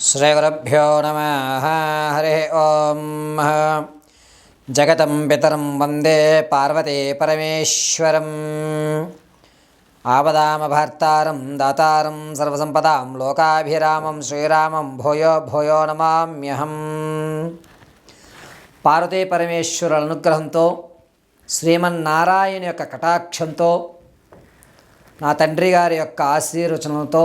శ్రీగురుభ్యో నమ హరి ఓం జగతం పితరం వందే పార్వతీ పరమేశ్వరం ఆపదామభర్తారం దాతారం సర్వసంపదాం లోకాభిరామం శ్రీరామం భూయో భూయో నమామ్యహం పార్వతీ పరమేశ్వరుల అనుగ్రహంతో శ్రీమన్నారాయణ యొక్క కటాక్షంతో నా తండ్రి గారి యొక్క ఆశీర్వచనంతో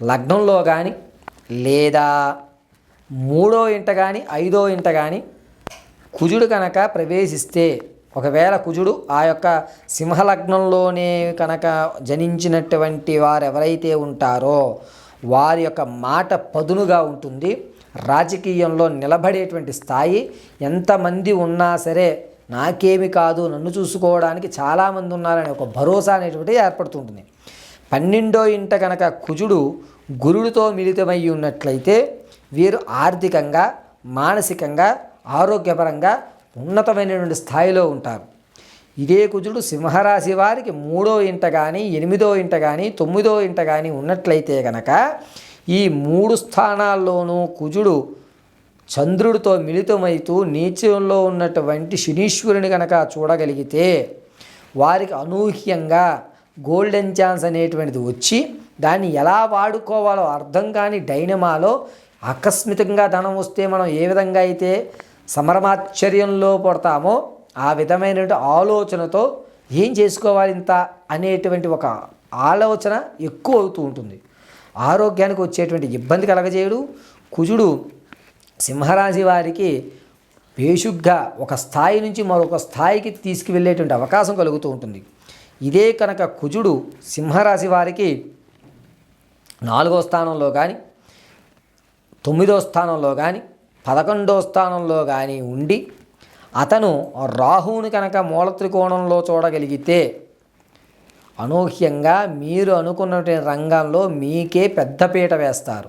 లగ్నంలో కానీ లేదా మూడో ఇంట కానీ ఐదో ఇంట కానీ కుజుడు కనుక ప్రవేశిస్తే ఒకవేళ కుజుడు ఆ యొక్క సింహలగ్నంలోనే కనుక జనించినటువంటి వారు ఎవరైతే ఉంటారో వారి యొక్క మాట పదునుగా ఉంటుంది. రాజకీయంలో నిలబడేటువంటి స్థాయి ఎంతమంది ఉన్నా సరే నాకేమి కాదు నన్ను చూసుకోవడానికి చాలామంది ఉన్నారనే ఒక భరోసా అనేటువంటిది ఏర్పడుతుంటుంది. పన్నెండో ఇంట కనుక కుజుడు గురుడితో మిళితమై ఉన్నట్లయితే వీరు ఆర్థికంగా మానసికంగా ఆరోగ్యపరంగా ఉన్నతమైనటువంటి స్థాయిలో ఉంటారు. ఇదే కుజుడు సింహరాశి వారికి మూడో ఇంట కానీ ఎనిమిదో ఇంట కానీ తొమ్మిదో ఇంట కానీ ఉన్నట్లయితే కనుక ఈ మూడు స్థానాల్లోనూ కుజుడు చంద్రుడితో మిళితమైతూ నీచంలో ఉన్నటువంటి శనీశ్వరుని కనుక చూడగలిగితే వారికి అనూహ్యంగా గోల్డెన్ ఛాన్స్ అనేటువంటిది వచ్చి దాన్ని ఎలా వాడుకోవాలో అర్థం కాని డైనమాలో ఆకస్మికంగా ధనం వస్తే మనం ఏ విధంగా అయితే సమరమాశ్చర్యంలో పడతామో ఆ విధమైనటువంటి ఆలోచనతో ఏం చేసుకోవాలి ఇంత అనేటువంటి ఒక ఆలోచన ఎక్కువ అవుతూ ఉంటుంది. ఆరోగ్యానికి వచ్చేటువంటి ఇబ్బంది కలగజేయడు. కుజుడు సింహరాశి వారికి పేషుగ్గా ఒక స్థాయి నుంచి మరొక స్థాయికి తీసుకువెళ్ళేటువంటి అవకాశం కలుగుతూ ఉంటుంది. ఇదే కనుక కుజుడు సింహరాశి వారికి నాలుగో స్థానంలో కానీ తొమ్మిదో స్థానంలో కానీ పదకొండో స్థానంలో కానీ ఉండి అతను రాహువుని కనుక మూల త్రికోణంలో చూడగలిగితే అనూహ్యంగా మీరు అనుకున్నటువంటి రంగంలో మీకే పెద్దపీట వేస్తారు.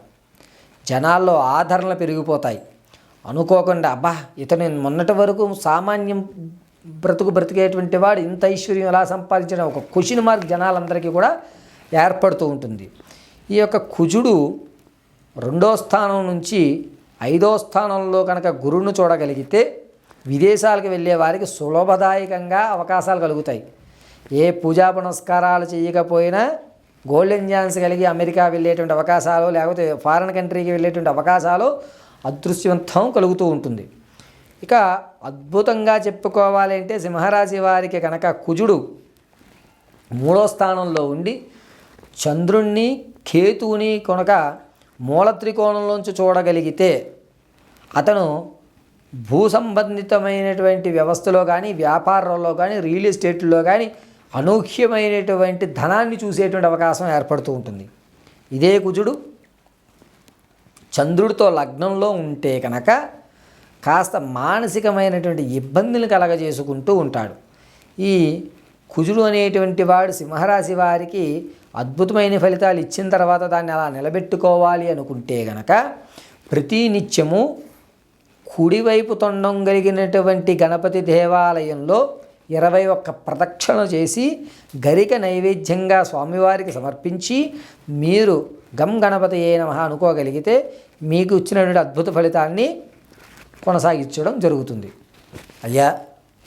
జనాల్లో ఆదరణ పెరిగిపోతాయి. అనుకోకుండా అబ్బా ఇతను మొన్నటి వరకు సామాన్యం బ్రతుకు బ్రతికేటువంటి వాడు ఇంత ఐశ్వర్యం ఎలా సంపాదించడం? ఒక క్వశ్చన్ మార్క్ జనాలందరికీ కూడా ఏర్పడుతూ ఉంటుంది. ఈ యొక్క కుజుడు రెండో స్థానం నుంచి ఐదో స్థానంలో కనుక గురువును చూడగలిగితే విదేశాలకు వెళ్ళే వారికి సులభదాయకంగా అవకాశాలు కలుగుతాయి. ఏ పూజా పునస్కారాలు చేయకపోయినా గోల్డెన్ ఛాన్స్ కలిగి అమెరికా వెళ్ళేటువంటి అవకాశాలు లేకపోతే ఫారిన్ కంట్రీకి వెళ్ళేటువంటి అవకాశాలు అదృశ్యవంతం కలుగుతూ ఉంటుంది. ఇక అద్భుతంగా చెప్పుకోవాలి అంటే సింహరాశి వారికి కనుక కుజుడు మూడో స్థానంలో ఉండి చంద్రుణ్ణి కేతువుని కొనక మూల త్రికోణంలోంచి చూడగలిగితే అతను భూ సంబంధితమైనటువంటి వ్యవస్థలో కానీ వ్యాపారంలో కానీ రియల్ ఎస్టేట్లో కానీ అనూహ్యమైనటువంటి ధనాన్ని చూసేటువంటి అవకాశం ఏర్పడుతూ ఉంటుంది. ఇదే కుజుడు చంద్రుడితో లగ్నంలో ఉంటే కనుక కాస్త మానసికమైనటువంటి ఇబ్బందులు కలగజేసుకుంటూ ఉంటాడు. ఈ కుజుడు అనేటువంటి వాడు సింహరాశి వారికి అద్భుతమైన ఫలితాలు ఇచ్చిన తర్వాత దాన్ని అలా నిలబెట్టుకోవాలి అనుకుంటే గనక ప్రతి నిత్యము కుడివైపు తొండం కలిగినటువంటి గణపతి దేవాలయంలో ఇరవై ఒక్క ప్రదక్షిణ చేసి గరిక నైవేద్యంగా స్వామివారికి సమర్పించి మీరు గం గణపతి ఏ నమ అనుకోగలిగితే మీకు ఇచ్చినటువంటి అద్భుత ఫలితాన్ని కొనసాగించడం జరుగుతుంది. అయ్యా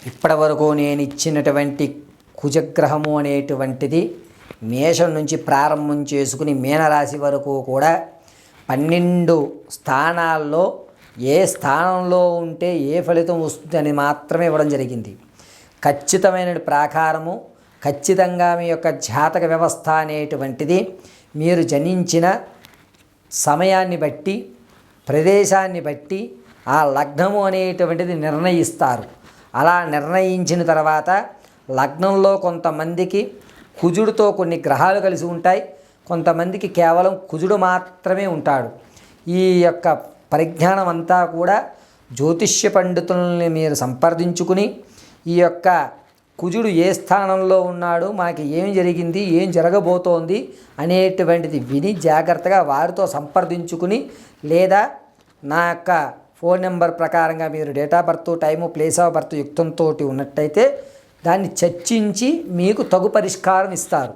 ఇప్పటి వరకు నేను ఇచ్చినటువంటి కుజగ్రహము అనేటువంటిది మేషం నుంచి ప్రారంభం చేసుకుని మీనరాశి వరకు కూడా పన్నెండు స్థానాల్లో ఏ స్థానంలో ఉంటే ఏ ఫలితం వస్తుంది అని మాత్రమే ఇవ్వడం జరిగింది. ఖచ్చితమైన ప్రాకారము ఖచ్చితంగా మీ యొక్క జాతక వ్యవస్థ అనేటువంటిది మీరు జనించిన సమయాన్ని బట్టి ప్రదేశాన్ని బట్టి ఆ లగ్నము అనేటువంటిది నిర్ణయిస్తారు. అలా నిర్ణయించిన తర్వాత లగ్నంలో కొంతమందికి కుజుడితో కొన్ని గ్రహాలు కలిసి ఉంటాయి. కొంతమందికి కేవలం కుజుడు మాత్రమే ఉంటాడు. ఈ యొక్క పరిజ్ఞానం అంతా కూడా జ్యోతిష్య పండితుల్ని మీరు సంప్రదించుకుని ఈ యొక్క కుజుడు ఏ స్థానంలో ఉన్నాడు మనకి ఏం జరిగింది ఏం జరగబోతోంది అనేటువంటిది విని జాగ్రత్తగా వారితో సంప్రదించుకుని లేదా నా యొక్క ఫోన్ నెంబర్ ప్రకారంగా మీరు date of birth time place of birth యుక్తంతో ఉన్నట్టయితే దాన్ని చర్చించి మీకు తగు పరిష్కారం ఇస్తారు.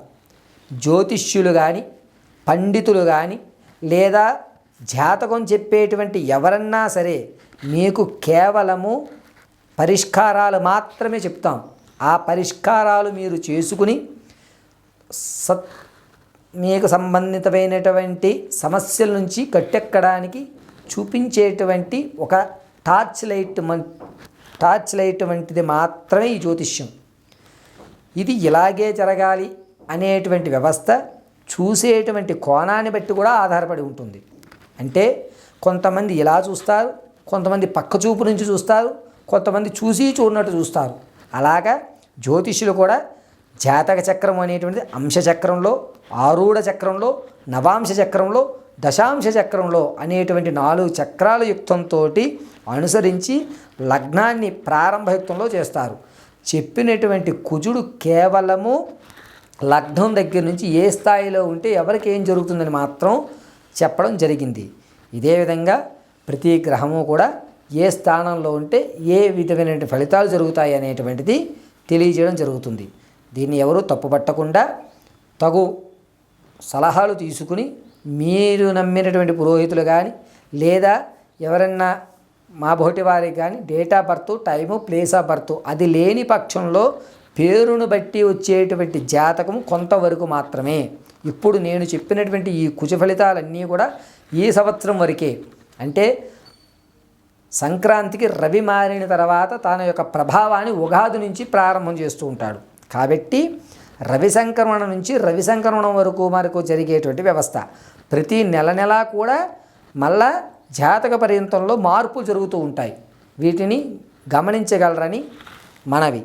జ్యోతిష్యులు కానీ పండితులు కానీ లేదా జాతకం చెప్పేటువంటి ఎవరన్నా సరే మీకు కేవలము పరిష్కారాలు మాత్రమే చెప్తాం. ఆ పరిష్కారాలు మీరు చేసుకుని సత్ మీకు సంబంధితమైనటువంటి సమస్యల నుంచి కట్టెక్కడానికి చూపించేటువంటి ఒక టార్చ్ లైట్ మన్ టార్చ్ లైట్ వంటిది మాత్రమే ఈ జ్యోతిష్యం. ఇది ఇలాగే జరగాలి అనేటువంటి వ్యవస్థ చూసేటువంటి కోణాన్ని బట్టి కూడా ఆధారపడి ఉంటుంది. అంటే కొంతమంది ఇలా చూస్తారు కొంతమంది పక్క చూపు నుంచి చూస్తారు కొంతమంది చూసి చూడనట్టు చూస్తారు. అలాగా జ్యోతిష్యులు కూడా జాతక చక్రం అనేటువంటిది అంశ చక్రంలో ఆరూఢ చక్రంలో నవాంశ చక్రంలో దశాంశ చక్రంలో అనేటువంటి నాలుగు చక్రాల యుక్తంతో అనుసరించి లగ్నాన్ని ప్రారంభయుక్తంలో చేస్తారు. చెప్పినటువంటి కుజుడు కేవలము లగ్నం దగ్గర నుంచి ఏ స్థాయిలో ఉంటే ఎవరికి ఏం జరుగుతుందని మాత్రం చెప్పడం జరిగింది. ఇదే విధంగా ప్రతి గ్రహము కూడా ఏ స్థానంలో ఉంటే ఏ విధమైనటువంటి ఫలితాలు జరుగుతాయి అనేటువంటిది తెలియజేయడం జరుగుతుంది. దీన్ని ఎవరు తప్పుపట్టకుండా తగు సలహాలు తీసుకుని మీరు నమ్మినటువంటి పురోహితులు కానీ లేదా ఎవరన్నా మా బోటి వారికి కానీ date of birth time place of birth అది లేని పక్షంలో పేరును బట్టి వచ్చేటువంటి జాతకం కొంతవరకు మాత్రమే. ఇప్పుడు నేను చెప్పినటువంటి ఈ కుజ ఫలితాలన్నీ కూడా ఈ సంవత్సరం వరకే. అంటే సంక్రాంతికి రవి మారిన తర్వాత తన యొక్క ప్రభావాన్ని ఉగాది నుంచి ప్రారంభం చేస్తూ ఉంటాడు. కాబట్టి రవి సంక్రమణ నుంచి రవి సంక్రమణం వరకు మనకు జరిగేటువంటి వ్యవస్థ. ప్రతి నెల నెలా కూడా మళ్ళా జాతక పర్యంతంలో మార్పులు జరుగుతూ ఉంటాయి. వీటిని గమనించగలరని మనవి.